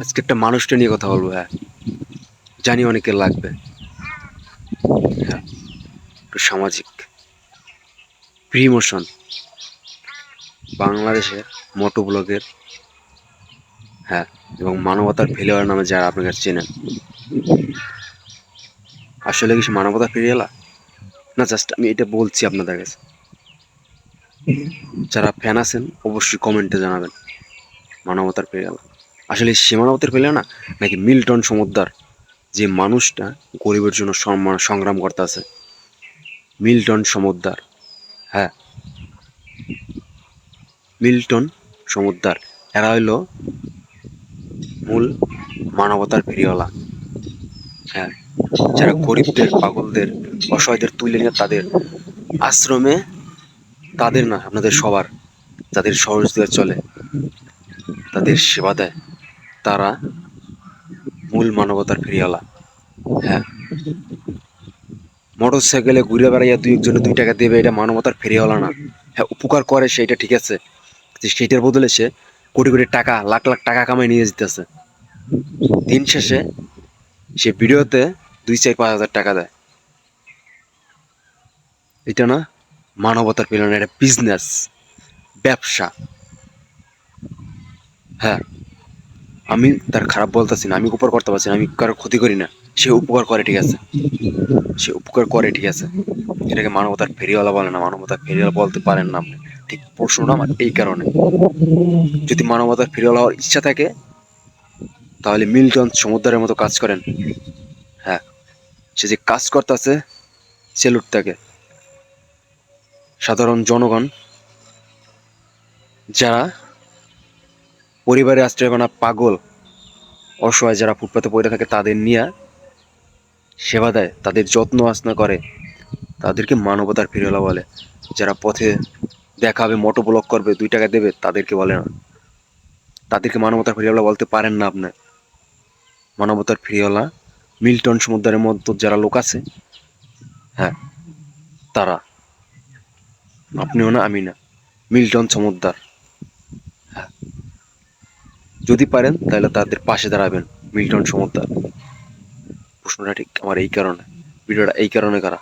আজকে একটা মানুষটা নিয়ে কথা বলব হ্যাঁ। জানি অনেকের লাগবে। হ্যাঁ একটু সামাজিক। প্রিমোশন। বাংলাদেশের মোটো ব্লগের হ্যাঁ এবং মানবতার ফেলিওয়ার নামে যারা আপনার কাছে চেনেন। আসলে কি সে মানবতার ফেরিয়ালা না, জাস্ট আমি এটা বলছি আপনাদের কাছে। যারা ফ্যান আছেন, অবশ্যই কমেন্টে জানাবেন। মানবতার ফেরিয়ালা আসলে সে মানবতার ফেলে না? নাকি মিল্টন সমুদ্র যে মানুষটা গরিবের জন্য সম্মান, সংগ্রাম করতে আছে মিল্টন সমুদ্র হ্যাঁ। মিল্টন সমুদ্র এরা হইল মূল মানবতার ফেরিওয়ালা। হ্যাঁ। যারা গরিবদের, পাগলদের, অসহায়দের তুলে নিয়ে তাদের আশ্রমে, তাদের না, আপনাদের সবার, যাদের সহজ দিয়ে চলে, তাদের সেবা দেয়। তারা মূল মানবতার ফেরিওয়ালা। হ্যাঁ। মোটর সাইকেলে ঘুরে বেড়াইয়া দুই একজনে দুই টাকা দেবে, এটা মানবতার ফেরিওয়ালা না। হ্যাঁ উপকার করে সেটা ঠিক আছে। যে সেইটার বদলে সে কোটি কোটি টাকা, লাখ লাখ টাকা কামাই নিয়ে যেতেছে। দিন শেষে সে ভিডিওতে দুই চার পাঁচ হাজার টাকা দেয়। এটা না মানবতার পেল এটা বিজনেস ব্যবসা। হ্যাঁ। আমি তার খারাপ বলতেছি না, আমি উপকার করতে পারছি না, আমি কারও ক্ষতি করি না। সে উপকার করে, ঠিক আছে? সে উপকার করে, ঠিক আছে? এটাকে মানবতার ফেরিওয়ালা বলে না, মানবতার ফেরিওয়ালা বলতে পারেন না আপনি। ঠিক প্রশ্নটা আমার এই কারণে। যদি মানবতার ফেরিওয়ালা হওয়ার ইচ্ছা থাকে, তাহলে মিল্টন সমুদ্রের মতো কাজ করেন। হ্যাঁ সে যে কাজ করতেছে সেলুট তাকে সাধারণ জনগণ, যারা পরিবারে আশ্রয় না পাগল, অসহায় যারা ফুটপাতে পড়ে থাকে তাদের নিয়ে সেবা দেয়, তাদের যত্ন আসনা করে। তাদেরকে মানবতার ফিরেলা বলে। যারা পথে দেখাবে, মোটো ব্লক করবে, দুই টাকা দেবে, তাদেরকে বলে না। তাদেরকে মানবতার ফিরিওয়ালা বলতে পারেন না আপনি। মানবতার ফিরিওয়ালা মিল্টন সমুদ্রের মধ্যে যারা লোক আছে হ্যাঁ তারা। আপনিও না আমি না। মিল্টন সমুদ্র। হ্যাঁ যদি পারেন, তাহলে তাদের পাশে দাঁড়াবেন, মিল্টন সমুদ্র প্রশ্নটা ঠিক আমার এই কারণে, ভিডিওটা এই কারণে করা।